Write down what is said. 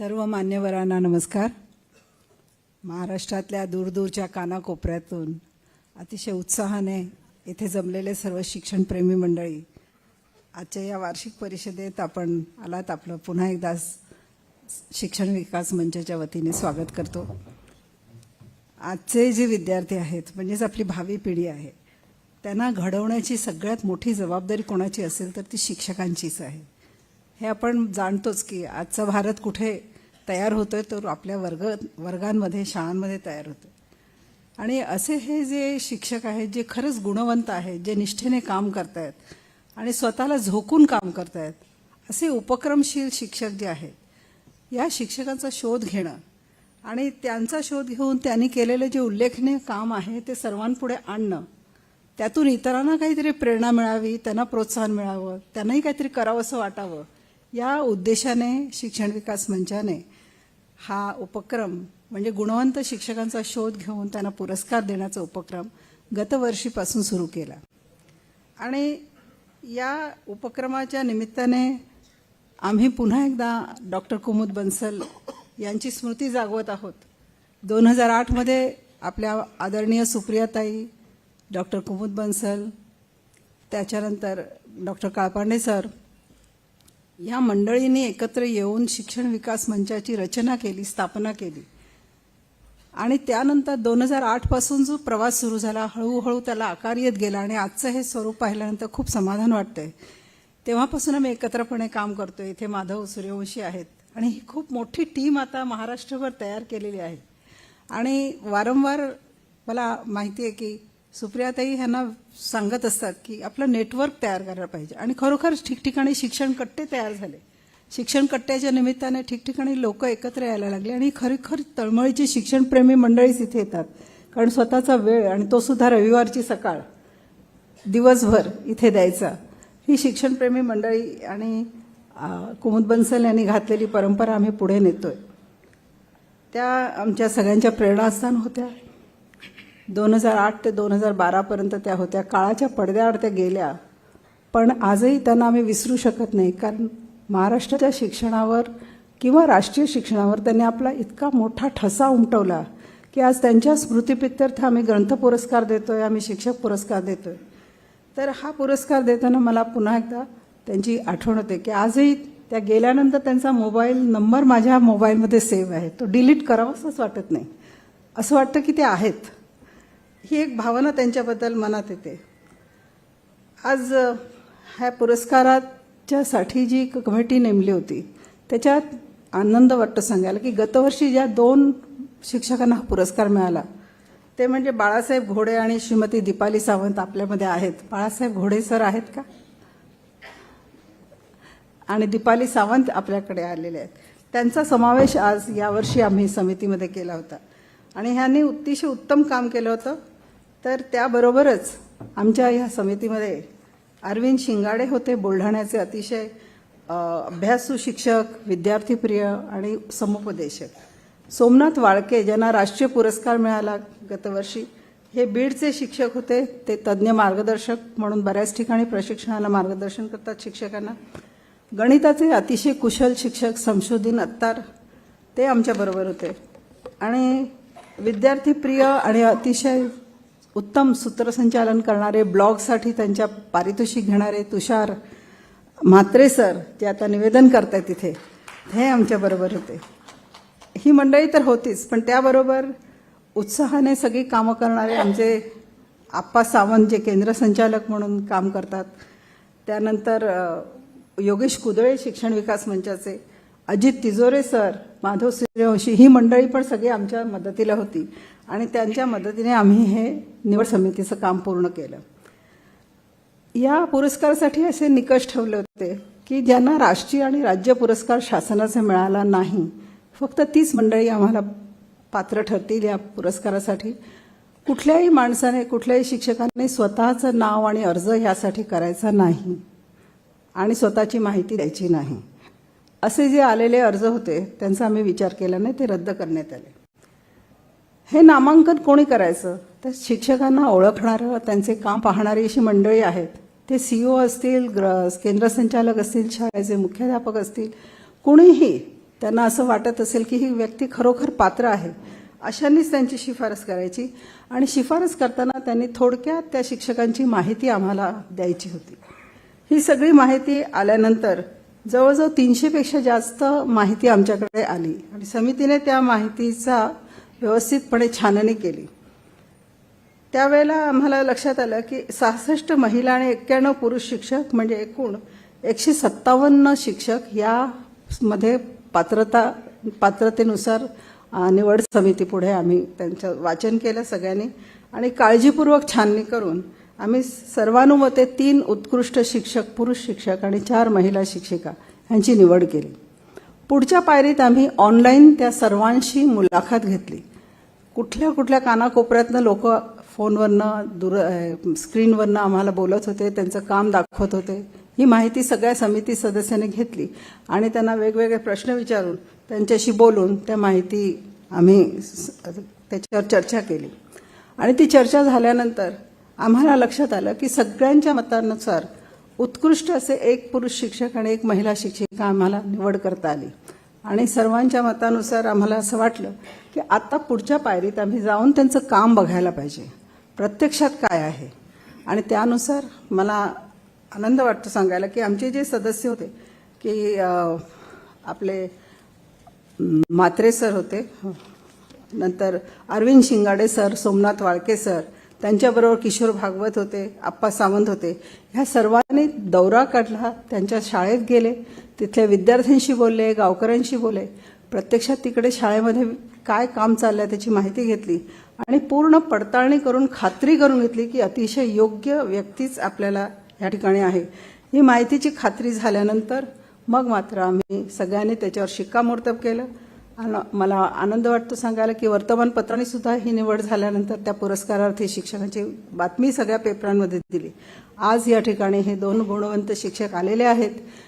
सर्व मान्यवरांना नमस्कार. महाराष्ट्रातल्या दूरदूरच्या कानाकोपऱ्यातून अतिशय उत्साहाने इथे जमलेले सर्व शिक्षणप्रेमी मंडळी आजच्या या वार्षिक परिषदेत आपण आलात. आपलं पुन्हा एकदा शिक्षण विकास मंचाच्या वतीने स्वागत करतो. आजचे जे विद्यार्थी आहेत म्हणजेच आपली भावी पिढी आहे त्यांना घडवण्याची सगळ्यात मोठी जबाबदारी कोणाची असेल तर ती शिक्षकांचीच आहे. हे आपण जाणतोच की आजचा भारत कुठे तयार होतो आहे तर आपल्या वर्ग वर्गांमध्ये शाळांमध्ये तयार होतोय. आणि असे हे जे शिक्षक आहेत जे खरंच गुणवंत आहेत जे निष्ठेने काम करतायत आणि स्वतःला झोकून काम करतायत असे उपक्रमशील शिक्षक जे आहेत या शिक्षकांचा शोध घेणं आणि त्यांचा शोध घेऊन त्यांनी केलेलं जे उल्लेखनीय काम आहे ते सर्वांपुढे आणणं त्यातून इतरांना काहीतरी प्रेरणा मिळावी त्यांना प्रोत्साहन मिळावं त्यांनाही काहीतरी करावं असं वाटावं या उद्देशाने शिक्षण विकास मंचाने हा उपक्रम म्हणजे गुणवंत शिक्षकांचा शोध घेऊन त्यांना पुरस्कार देण्याचा उपक्रम गतवर्षीपासून सुरू केला. आणि या उपक्रमाच्या निमित्ताने आम्ही पुन्हा एकदा डॉक्टर कुमुद बन्सल यांची स्मृती जागवत आहोत. दोन हजार आठमध्ये आपल्या आदरणीय सुप्रियाताई डॉक्टर कुमुद बन्सल त्याच्यानंतर डॉक्टर काळपांडे सर या मंडळीने एकत्र येऊन शिक्षण विकास मंचाची रचना केली स्थापना केली. आणि त्यानंतर दोन हजार आठपासून जो प्रवास सुरू झाला हळूहळू त्याला आकार येत गेला आणि आजचं हे स्वरूप पाहिल्यानंतर खूप समाधान वाटतंय. तेव्हापासून आम्ही एकत्रपणे काम करतो इथे माधव सूर्यवंशी आहेत आणि ही खूप मोठी टीम आता महाराष्ट्रभर तयार केलेली आहे. आणि वारंवार मला माहिती आहे की सुप्रियाताई ह्यांना सांगत असतात की आपलं नेटवर्क तयार करायला पाहिजे. आणि खरोखर ठिकठिकाणी शिक्षण कट्टे तयार झाले. शिक्षण कट्ट्याच्या निमित्ताने ठिकठिकाणी लोक एकत्र यायला लागले आणि खरीखर तळमळीची शिक्षणप्रेमी मंडळीच इथे येतात. कारण स्वतःचा वेळ आणि तो सुद्धा रविवारची सकाळ दिवसभर इथे द्यायचा. ही शिक्षणप्रेमी मंडळी आणि कुमुद बन्सल यांनी घातलेली परंपरा आम्ही पुढे नेतोय. त्या आमच्या सगळ्यांच्या प्रेरणास्थान होत्या. दोन हजार आठ ते दोन हजार बारापर्यंत त्या होत्या. काळाच्या पडद्याआड त्या गेल्या. पण आजही त्यांना आम्ही विसरू शकत नाही. कारण महाराष्ट्राच्या शिक्षणावर किंवा राष्ट्रीय शिक्षणावर त्यांनी आपला इतका मोठा ठसा उमटवला की आज त्यांच्या स्मृतीप्रित्यर्थ आम्ही ग्रंथ पुरस्कार देतो आहे आम्ही शिक्षक पुरस्कार देतो आहे तर हा पुरस्कार देताना मला पुन्हा एकदा त्यांची आठवण होते की आजही त्या गेल्यानंतर त्यांचा मोबाईल नंबर माझ्या मोबाईलमध्ये सेव्ह आहे. तो डिलीट करावासाच वाटत नाही. असं वाटतं की ते आहेत. ही एक भावना त्यांच्याबद्दल मनात येते. आज ह्या पुरस्काराच्यासाठी जी कमिटी नेमली होती त्याच्यात आनंद वाटतो सांगायला की गतवर्षी ज्या दोन शिक्षकांना हा पुरस्कार मिळाला ते म्हणजे बाळासाहेब घोडे आणि श्रीमती दीपाली सावंत आपल्यामध्ये आहेत. बाळासाहेब घोडे सर आहेत का? आणि दीपाली सावंत आपल्याकडे आलेले आहेत. त्यांचा समावेश आज यावर्षी आम्ही समितीमध्ये केला होता. आणि ह्यांनी अतिशय उत्तम काम केलं होतं. तर त्याबरोबरच आमच्या ह्या समितीमध्ये अरविंद शिंगाडे होते बुलढाण्याचे अतिशय अभ्यासू शिक्षक विद्यार्थीप्रिय आणि समुपदेशक. सोमनाथ वाळके ज्यांना राष्ट्रीय पुरस्कार मिळाला गतवर्षी हे बीडचे शिक्षक होते. ते तज्ज्ञ मार्गदर्शक म्हणून बऱ्याच ठिकाणी प्रशिक्षणाला मार्गदर्शन करतात शिक्षकांना. गणिताचे अतिशय कुशल शिक्षक संशोधीन अत्तार ते आमच्याबरोबर होते. आणि विद्यार्थीप्रिय आणि अतिशय उत्तम सूत्रसंचालन करणारे ब्लॉगसाठी त्यांच्या पारितोषिक घेणारे तुषार म्हात्रे सर जे आता निवेदन करतायत तिथे हे आमच्याबरोबर होते. ही मंडळी तर होतीच पण त्याबरोबर उत्साहाने सगळी कामं करणारे आमचे आप्पा सावंत जे केंद्र संचालक म्हणून काम करतात. त्यानंतर योगेश कुदळे शिक्षण विकास मंचाचे अजित तिजोरे सर माधव सूर्यवंशी ही मंडळी पण सगळी आमच्या मदतीला होती. आणि त्यांच्या मदतीने आम्ही हे निवड समितीचं काम पूर्ण केलं. या पुरस्कारासाठी असे निकष ठेवले होते की ज्यांना राष्ट्रीय आणि राज्य पुरस्कार शासनाचा मिळाला नाही फक्त तीच मंडळी आम्हाला पात्र ठरतील या पुरस्कारासाठी. कुठल्याही माणसाने कुठल्याही शिक्षकाने स्वतःचं नाव आणि अर्ज यासाठी करायचा नाही आणि स्वतःची माहिती द्यायची नाही. असे जे आलेले अर्ज होते त्यांचा आम्ही विचार केला नाही ते रद्द करण्यात आले. हे नामांकन कोणी करायचं? तर शिक्षकांना ओळखणारं त्यांचे काम पाहणारी अशी मंडळी आहेत. ते सी ओ असतील ग्र केंद्र संचालक असतील शाळेचे मुख्याध्यापक असतील कुणीही त्यांना असं वाटत असेल की ही व्यक्ती खरोखर पात्र आहे अशांनीच त्यांची शिफारस करायची. आणि शिफारस करताना त्यांनी थोडक्यात त्या शिक्षकांची माहिती आम्हाला द्यायची होती. ही सगळी माहिती आल्यानंतर जवळजवळ तीनशेपेक्षा जास्त माहिती आमच्याकडे आली. आणि समितीने त्या माहितीचा व्यवस्थितपणे छाननी केली. त्यावेळेला आम्हाला लक्षात आलं की सहासष्ट महिला आणि एक्क्याण्णव पुरुष शिक्षक म्हणजे एकूण एकशे सत्तावन्न शिक्षक यामध्ये पात्रता पात्रतेनुसार निवड समितीपुढे आम्ही त्यांचं वाचन केलं सगळ्यांनी. आणि काळजीपूर्वक छाननी करून आम्ही सर्वानुमते तीन उत्कृष्ट शिक्षक पुरुष शिक्षक आणि चार महिला शिक्षिका यांची निवड केली. पुढच्या पायरीत आम्ही ऑनलाईन त्या सर्वांशी मुलाखत घेतली. कुठल्या कुठल्या कानाकोपऱ्यातनं लोक फोनवरनं दूर स्क्रीनवरनं आम्हाला बोलत होते त्यांचं काम दाखवत होते ही माहिती सगळ्या समिती सदस्यांनी घेतली आणि त्यांना वेगवेगळे प्रश्न विचारून त्यांच्याशी बोलून त्या माहिती आम्ही त्याच्यावर चर्चा केली. आणि ती चर्चा झाल्यानंतर आम्हाला लक्षात आलं की सगळ्यांच्या मतानुसार उत्कृष्ट असे एक पुरुष शिक्षक आणि एक महिला शिक्षिका आम्हाला निवड करता आली. आणि सर्वांच्या मतानुसार आम्हाला असं वाटलं की आता पुढच्या पायरीत आम्ही जाऊन त्यांचं काम बघायला पाहिजे. प्रत्यक्षात काय आहे? आणि त्यानुसार मला आनंद वाटतो सांगायला की आमचे जे सदस्य होते की आपले मात्रे सर होते नंतर अरविंद शिंगाडे सर सोमनाथ वाळके सर त्यांच्याबरोबर किशोर भागवत होते आप्पा सावंत होते. ह्या सर्वांनी दौरा काढला त्यांच्या शाळेत गेले तिथल्या विद्यार्थ्यांशी बोलले गावकऱ्यांशी बोलले. प्रत्यक्षात तिकडे शाळेमध्ये काय काम चाललंय त्याची माहिती घेतली आणि पूर्ण पडताळणी करून खात्री करून घेतली की अतिशय योग्य व्यक्तीच आपल्याला या ठिकाणी आहे. ही माहितीची खात्री झाल्यानंतर मग मात्र आम्ही सगळ्यांनी त्याच्यावर शिक्कामोर्तब केलं. मला आनंद वाटतो सांगायला की वर्तमानपत्राने सुद्धा ही निवड झाल्यानंतर त्या पुरस्कारार्थी शिक्षकांची बातमी सगळ्या पेपरांमध्ये दिली. आज या ठिकाणी हे दोन गुणवंत शिक्षक आलेले आहेत.